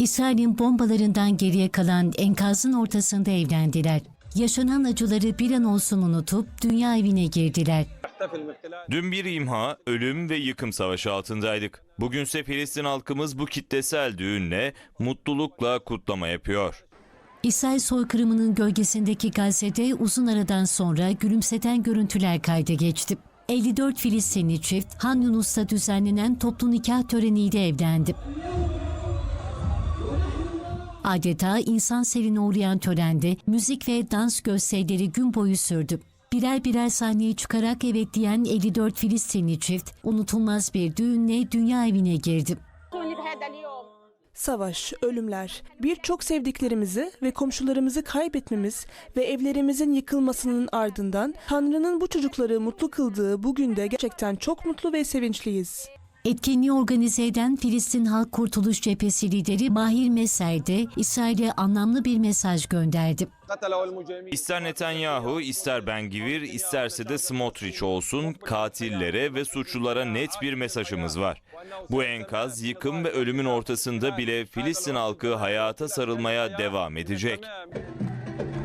İsrail'in bombalarından geriye kalan enkazın ortasında evlendiler. Yaşanan acıları bir an olsun unutup dünya evine girdiler. Dün bir imha, ölüm ve yıkım savaşı altındaydık. Bugünse Filistin halkımız bu kitlesel düğünle, mutlulukla kutlama yapıyor. İsrail soykırımının gölgesindeki Gazze'de uzun aradan sonra gülümseten görüntüler kayda geçti. 54 Filistinli çift Han Yunus'ta düzenlenen toplu nikah töreniyle evlendi. Adeta insan sevini uğrayan törende müzik ve dans gösterileri gün boyu sürdü. Birer birer sahneye çıkarak evet diyen 54 Filistinli çift unutulmaz bir düğünle dünya evine girdi. Savaş, ölümler, birçok sevdiklerimizi ve komşularımızı kaybetmemiz ve evlerimizin yıkılmasının ardından Tanrı'nın bu çocukları mutlu kıldığı bugün de gerçekten çok mutlu ve sevinçliyiz. Etkinliği organize eden Filistin Halk Kurtuluş Cephesi lideri Mahir Messer de İsrail'e anlamlı bir mesaj gönderdi. İster Netanyahu, ister Ben Gvir, isterse de Smotrich olsun, katillere ve suçlulara net bir mesajımız var. Bu enkaz, yıkım ve ölümün ortasında bile Filistin halkı hayata sarılmaya devam edecek.